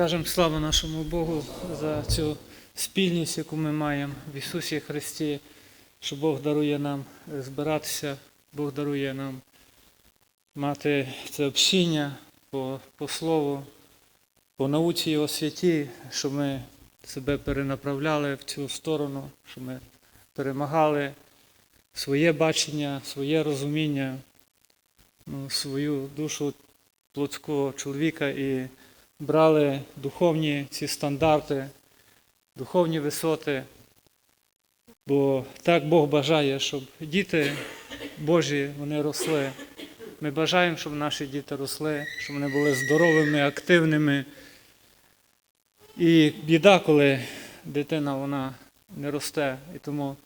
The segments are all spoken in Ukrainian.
Скажемо слава нашому Богу за цю спільність, яку ми маємо в Ісусі Христі, що Бог дарує нам збиратися, Бог дарує нам мати це общіння по, по Слову, по науці Його святі, щоб ми себе перенаправляли в цю сторону, щоб ми перемагали своє бачення, своє розуміння, ну, свою душу плотського чоловіка і брали духовні ці стандарти, духовні висоти. Бо так Бог бажає, щоб діти Божі вони росли. Ми бажаємо, щоб наші діти росли, щоб вони були здоровими, активними. І біда, коли дитина вона не росте. І тому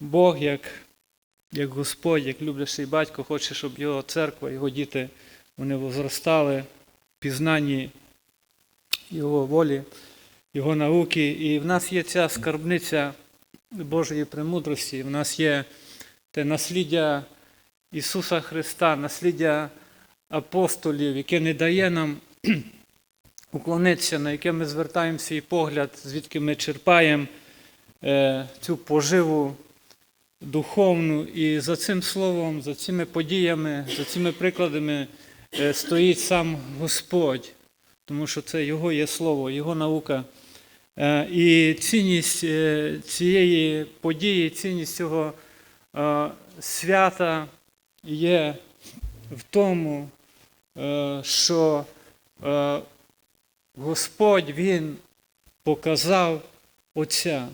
Бог, як, як Господь, як люблячий батько, хоче, щоб його церква, його діти вони возростали в пізнанні його волі, його науки. І в нас є ця скарбниця Божої премудрості, в нас є те насліддя Ісуса Христа, насліддя апостолів, яке не дає нам уклонитися, на яке ми звертаємо свій погляд, звідки ми черпаємо е, цю поживу духовну. І за цим словом, за цими подіями, за цими прикладами е, стоїть сам Господь, тому що це Його є слово, Його наука. Е, І цінність е, цієї події, цінність цього е, свята є в тому, що Господь Він показав Отця,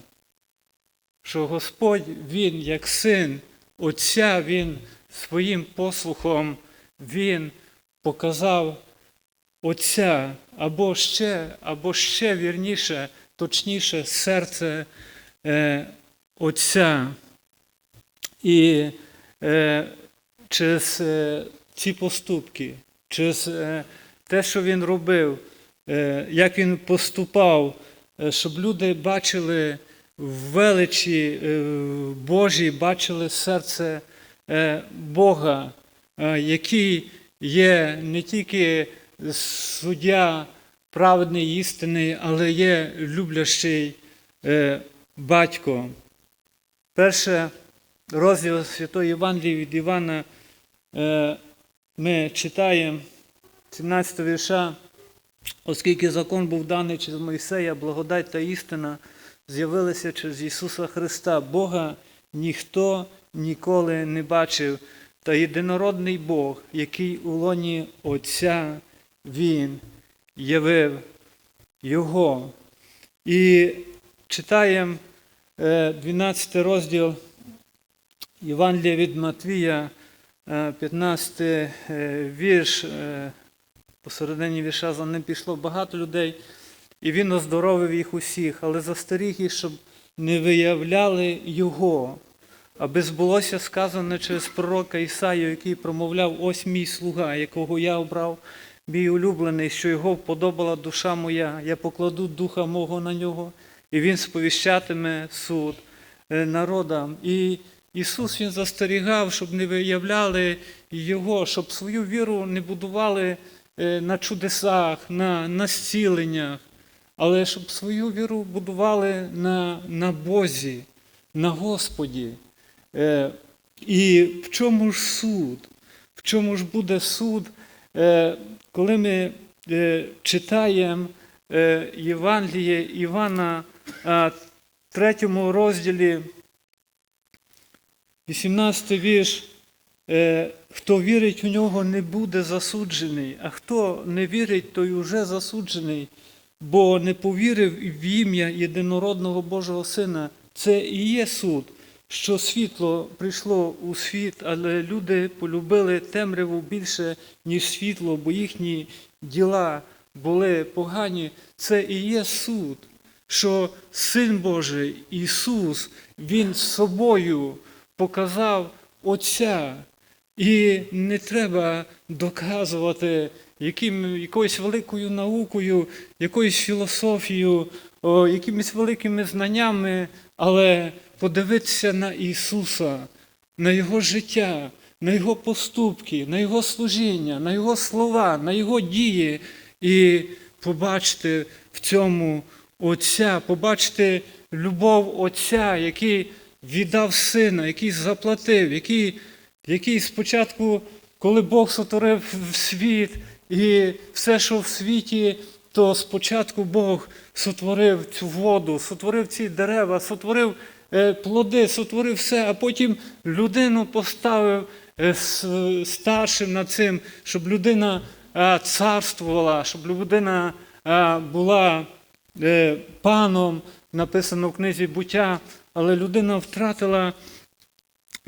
що Господь Він, як син Отця, Він своїм послухом Він показав Отця, або ще, або ще вірніше, точніше, серце е, Отця. І е, через е, ці поступки, через е, те, що він робив, е, як він поступав, е, щоб люди бачили в величі е, Божій, бачили серце е, Бога, е, який є не тільки суддя праведний, істинний, але є люблящий е, батько. Перше розділ Святої Євангелії від Івана е, ми читаємо 17 вірша, оскільки закон був даний через Мойсея, благодать та істина з'явилися через Ісуса Христа. Бога ніхто ніколи не бачив, та єдинородний Бог, який у лоні Отця Він явив Його. І читаємо е, 12 розділ Євангелія від Матвія, е, 15 е, вірш. е, Посередині вірша за ним пішло багато людей, і він оздоровив їх усіх, але застеріг їх, щоб не виявляли його, аби збулося сказане через пророка Ісаю, який промовляв: ось мій слуга, якого я обрав, мій улюблений, що його вподобала душа моя, я покладу духа мого на нього, і він сповіщатиме суд е, народам. І Ісус Він застерігав, щоб не виявляли Його, щоб свою віру не будували е, на чудесах, на, на зціленнях, але щоб свою віру будували на, на Бозі, на Господі. Е, І в чому ж суд? В чому ж буде суд, коли ми е, читаємо е, Євангеліє Івана е, третьому розділі, 18 вірш, е, хто вірить у нього, не буде засуджений, а хто не вірить, той уже засуджений, бо не повірив в ім'я єдинородного Божого Сина. Це і є суд, що світло прийшло у світ, але люди полюбили темряву більше, ніж світло, бо їхні діла були погані. Це і є суд, що Син Божий Ісус, Він собою показав Отця. І не треба доказувати яким, якоюсь великою наукою, якоюсь філософією, о, якимись великими знаннями, але подивитися на Ісуса, на Його життя, на Його поступки, на Його служіння, на Його слова, на Його дії. І побачити в цьому Отця, побачити любов Отця, який віддав сина, який заплатив, який, який спочатку, коли Бог сотворив світ і все, що в світі, то спочатку Бог сотворив цю воду, сотворив ці дерева, сотворив плоди, сотворив все, а потім людину поставив е, старшим над цим, щоб людина е, царствувала, щоб людина е, була е, паном, написано в книзі буття, але людина втратила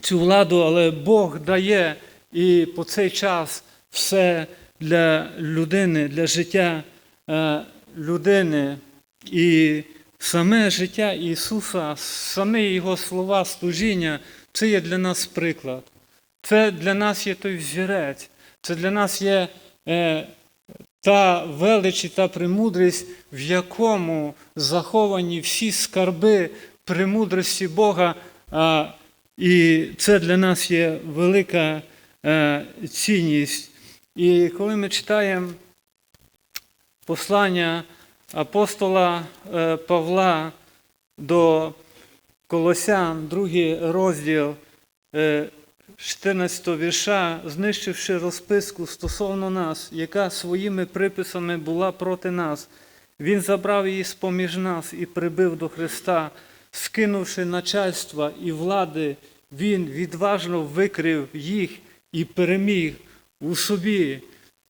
цю владу, але Бог дає і по цей час все для людини, для життя е, людини. І саме життя Ісуса, саме Його слова служіння, це є для нас приклад. Це для нас є той взірець, це для нас є е, та велич і та премудрість, в якому заховані всі скарби премудрості Бога. А, і це для нас є велика е, цінність. І коли ми читаємо послання апостола е, Павла до Колосян, другий розділ е, 14 вірша, знищивши розписку стосовно нас, яка своїми приписами була проти нас, він забрав її з-поміж нас і прибив до Христа, скинувши начальства і влади, він відважно викрив їх і переміг у собі.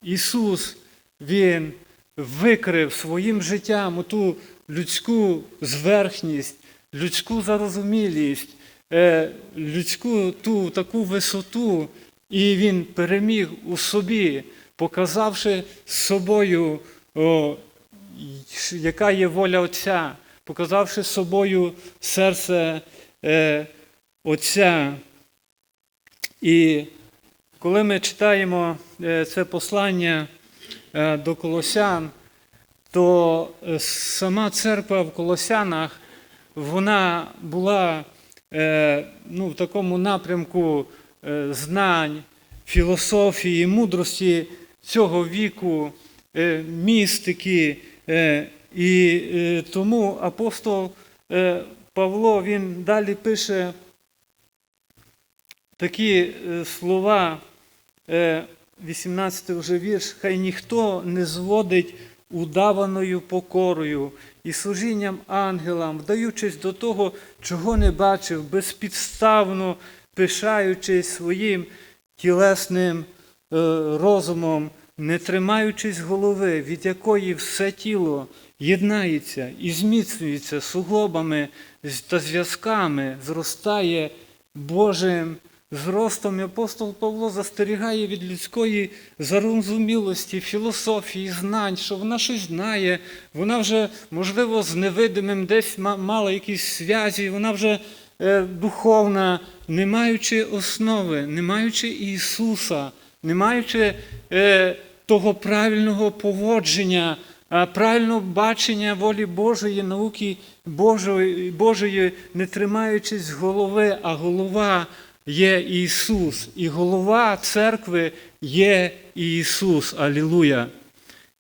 Ісус, Він викрив своїм життям ту людську зверхність, людську зарозумілість, е, людську ту таку висоту, і він переміг у собі, показавши собою, о, яка є воля Отця, показавши собою серце е, Отця. І коли ми читаємо е, це послання до Колосян, то е, сама церква в Колосянах вона була е, ну, в такому напрямку е, знань, філософії, мудрості цього віку, е, містики. Е, І е, тому апостол е, Павло він далі пише такі е, слова, е, 18 вже вірш, хай ніхто не зводить удаваною покорою і служінням ангелам, вдаючись до того, чого не бачив, безпідставно пишаючись своїм тілесним е, розумом, не тримаючись голови, від якої все тіло єднається і зміцнюється суглобами та зв'язками, зростає Божим зростом. І апостол Павло застерігає від людської зарозумілості, філософії, знань, що вона щось знає, вона вже, можливо, з невидимим десь мала якісь зв'язі, вона вже е, духовна, не маючи основи, не маючи Ісуса, не маючи е, того правильного поводження, правильного бачення волі Божої, науки Божої, Божої, не тримаючись голови, а голова є Ісус. І голова церкви є Ісус. Алілуя.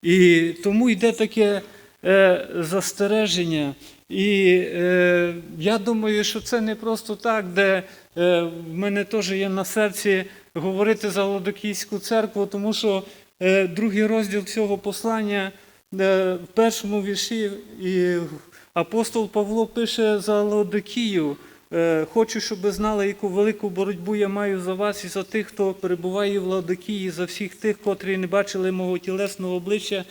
І тому йде таке е, застереження. І е, я думаю, що це не просто так, де е, в мене теж є на серці говорити за Ладокійську церкву, тому що е, другий розділ цього послання е, в першому вірші і апостол Павло пише за Ладокію. Е, Хочу, щоб ви знали, яку велику боротьбу я маю за вас і за тих, хто перебуває в Ладокії, за всіх тих, котрі не бачили мого тілесного обличчя.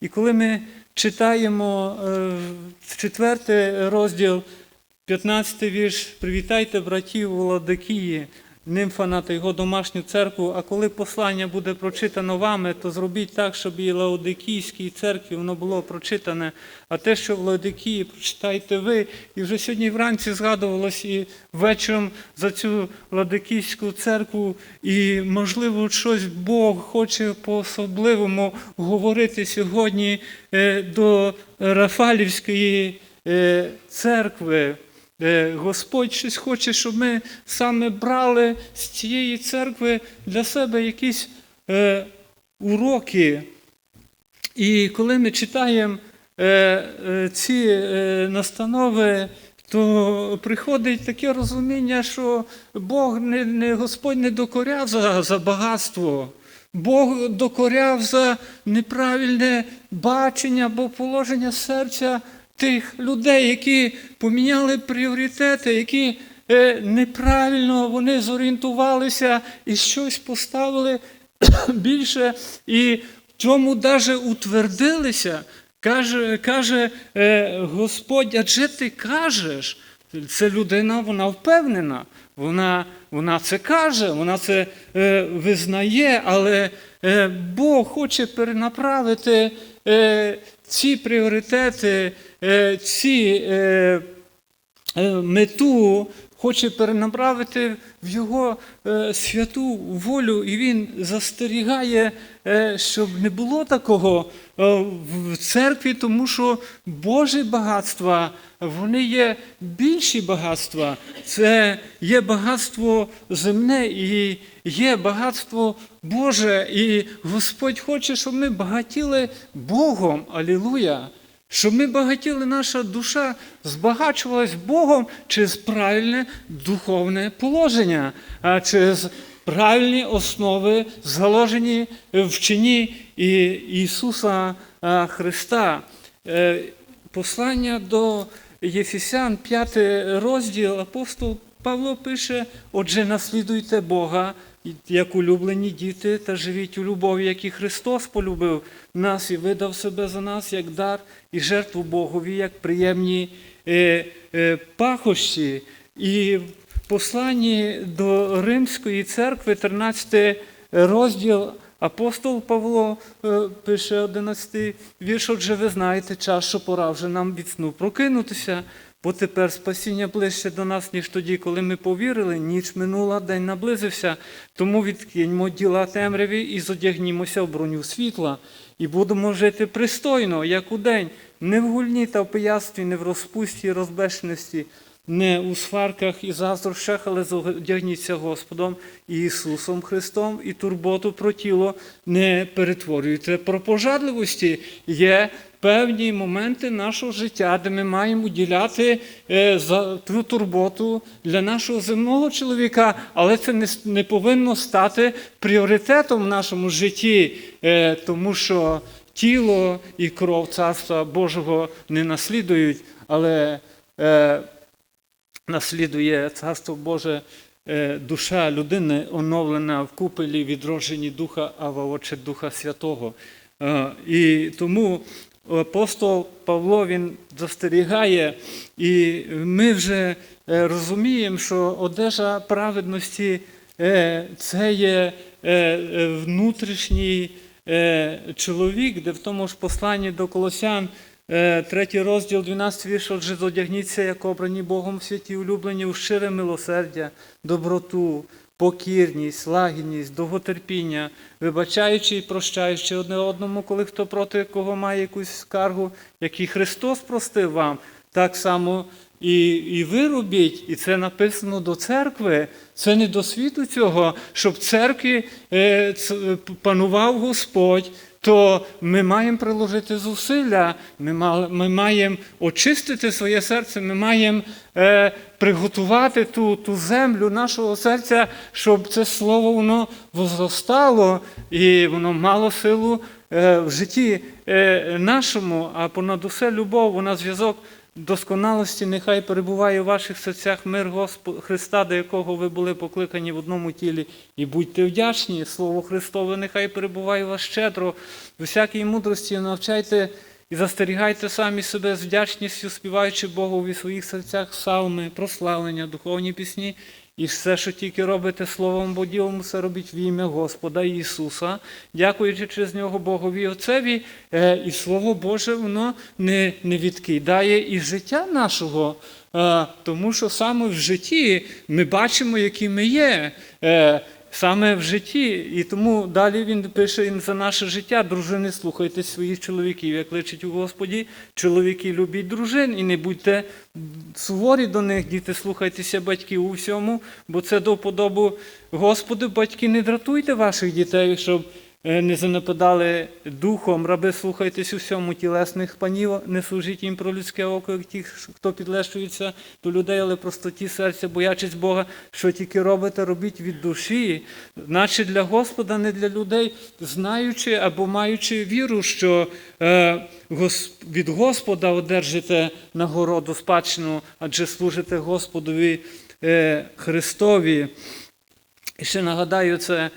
І коли ми читаємо в четвертий розділ, 15 вірш, привітайте братів у Ладокії, Нимфана та його домашню церкву, а коли послання буде прочитано вами, то зробіть так, щоб і Лаодикійській церкві воно було прочитане, а те, що в Лаодикії, прочитайте ви. І вже сьогодні вранці згадувалось і вечором за цю Ладикійську церкву, і, можливо, щось Бог хоче по-особливому говорити сьогодні е, до Рафалівської е, церкви. Е, Господь щось хоче, щоб ми саме брали з цієї церкви для себе якісь е, уроки. І коли ми читаємо е, е, ці е, настанови, то приходить таке розуміння, що Бог не, не Господь не докоряв за, за багатство. Бог докоряв за неправильне бачення або положення серця тих людей, які поміняли пріоритети, які е, неправильно вони зорієнтувалися і щось поставили більше, і в цьому навіть утвердилися. Каже, каже е, Господь, адже ти кажеш, це людина, вона впевнена, вона, вона це каже, вона це е, визнає, але е, Бог хоче перенаправити е, ці пріоритети, ці е, е, мету хоче перенаправити в його е, святу волю, і він застерігає, е, щоб не було такого е, в церкві, тому що Божі багатства, вони є більші багатства. Це є багатство земне і є багатство Боже. І Господь хоче, щоб ми багатіли Богом. Алілуя! Щоб ми багатіли, наша душа збагачувалась Богом через правильне духовне положення, а через правильні основи, заложені в вчині І- Ісуса Христа. Е, Послання до Єфесян, 5 розділ, апостол Павло пише: Отже, наслідуйте Бога, як улюблені діти, та живіть у любові, як і Христос полюбив нас і видав себе за нас як дар і жертву Богові, як приємні е, е, пахощі. І в посланні до Римської церкви, 13 розділ, апостол Павло е, пише 11 вірш, отже, ви знаєте час, що пора вже нам від сну прокинутися, бо тепер спасіння ближче до нас, ніж тоді, коли ми повірили, ніч минула, день наблизився. Тому відкиньмо діла темряві і зодягнімося в броню світла, і будемо жити пристойно, як у день, не в гульні та в пиястві, не в розпусті і розбешеності, не у сварках і заздрощах, але зодягніться Господом Ісусом Христом і турботу про тіло не перетворюйте. Про пожадливості є певні моменти нашого життя, де ми маємо уділяти е, ту турботу для нашого земного чоловіка, але це не, повинно стати пріоритетом в нашому житті, е, тому що тіло і кров Царства Божого не наслідують, але е, наслідує Царство Боже душа людини, оновлена в купелі відродженні Духа, а в Духа Святого. І тому апостол Павло він застерігає, і ми вже е, розуміємо, що одежа праведності е, це є е, внутрішній чоловік, де в тому ж посланні до Колосян, третій розділ, 12 вірш, отже, зодягніться, як обрані Богом святі улюблені, у щире милосердя, доброту, покірність, лагідність, довготерпіння, вибачаючи і прощаючи одне одному, коли хто проти кого має якусь скаргу, як і Христос простив вам, так само і, і ви робіть, і це написано до церкви. Це не до світу цього, щоб в церкві е, панував Господь, то ми маємо приложити зусилля, ми, маємо очистити своє серце, ми маємо е, приготувати ту, ту землю нашого серця, щоб це слово воно возростало і воно мало силу е, в житті е, нашому, а понад усе любов, вона зв'язок досконалості нехай перебуває у ваших серцях мир Господа Христа, до якого ви були покликані в одному тілі, і будьте вдячні. Слово Христове нехай перебуває у вас щедро, в усякій мудрості навчайте і застерігайте самі себе з вдячністю, співаючи Богу в своїх серцях псалми, прославлення, духовні пісні. І все, що тільки робите словом бо ділом, все робіть в ім'я Господа Ісуса, дякуючи через нього Богові Отцеві, е, і Слово Боже, воно не, не відкидає і життя нашого, е, тому що саме в житті ми бачимо, які ми є. Саме в житті, і тому далі він пише за наше життя, дружини, слухайте своїх чоловіків, як личить у Господі, чоловіки любіть дружин і не будьте суворі до них, діти, слухайтеся батьків у всьому, бо це до подобу Господу. Батьки, не дратуйте ваших дітей, щоб не занепадали духом, раби слухайтесь усьому тілесних панів, не служіть їм про людське око, як ті, хто підлещується до людей, але простоті серця, боячись Бога, що тільки робите, робіть від душі, наче для Господа, не для людей, знаючи або маючи віру, що е, від Господа одержите нагороду спадщину, адже служите Господові е, Христові. І ще нагадаю, це е,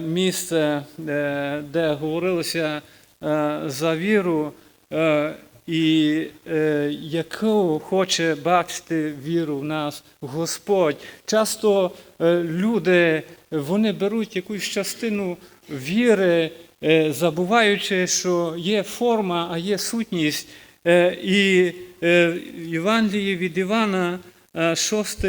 місце, е, де говорилося е, за віру, е, і е, яку хоче бачити віру в нас Господь. Часто е, люди вони беруть якусь частину віри, е, забуваючи, що є форма, а є сутність. Е, І е, в Євангелії від Івана, 6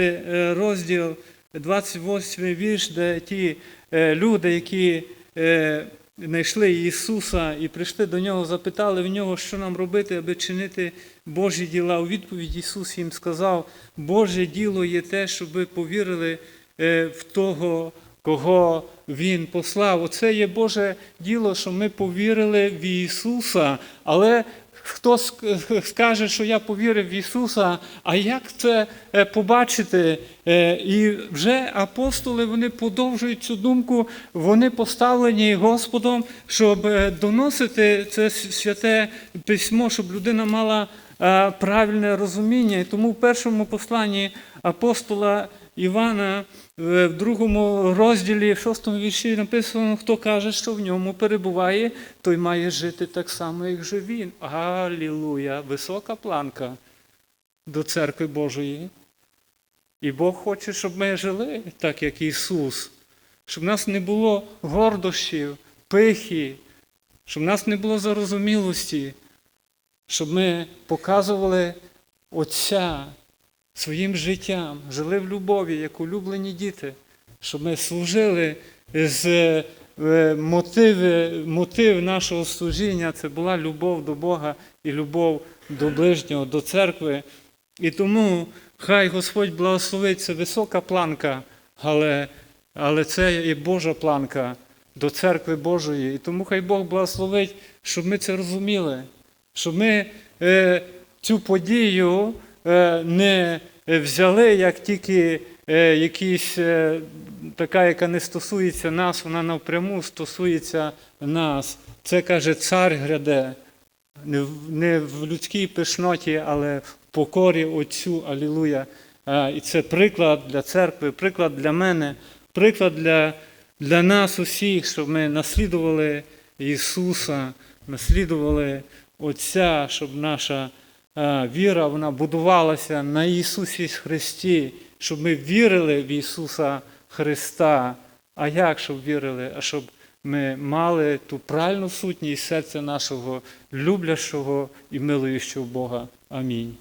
розділ, 28 вірш, де ті е, люди, які е, знайшли Ісуса і прийшли до нього, запитали в нього, що нам робити, аби чинити Божі діла. У відповідь Ісус їм сказав, Боже діло є те, щоб ви повірили е, в того, кого Він послав. Оце є Боже діло, що ми повірили в Ісуса. Але хто скаже, що я повірив в Ісуса, а як це е, побачити? Е, І вже апостоли вони подовжують цю думку, вони поставлені Господом, щоб е, доносити це святе письмо, щоб людина мала правильне розуміння. І тому в першому посланні апостола Івана е, в другому розділі, в шостому вірші написано, хто каже, що в ньому перебуває, той має жити так само, як же він. Алілуя! Висока планка до церкви Божої. І Бог хоче, щоб ми жили так, як Ісус, щоб в нас не було гордощів, пихи, щоб в нас не було зарозумілості, щоб ми показували Отця своїм життям, жили в любові, як улюблені діти, щоб ми служили з е, мотиви, мотив нашого служіння це була любов до Бога і любов до ближнього, до церкви. І тому хай Господь благословить це висока планка, але, але це і Божа планка до церкви Божої. І тому хай Бог благословить, щоб ми це розуміли, щоб ми е, цю подію е, не взяли як тільки е, якісь е, така, яка не стосується нас, вона навпряму стосується нас. Це каже цар гряде. Не в, людській пишноті, але в покорі Отцю. Алілуя. І це приклад для церкви, приклад для мене, приклад для, для нас усіх, щоб ми наслідували Ісуса, наслідували Отця, щоб наша віра вона будувалася на Ісусі Христі, щоб ми вірили в Ісуса Христа. А як щоб вірили? А щоб ми мали ту правильну сутність серця нашого люблячого і милуючого Бога. Амінь.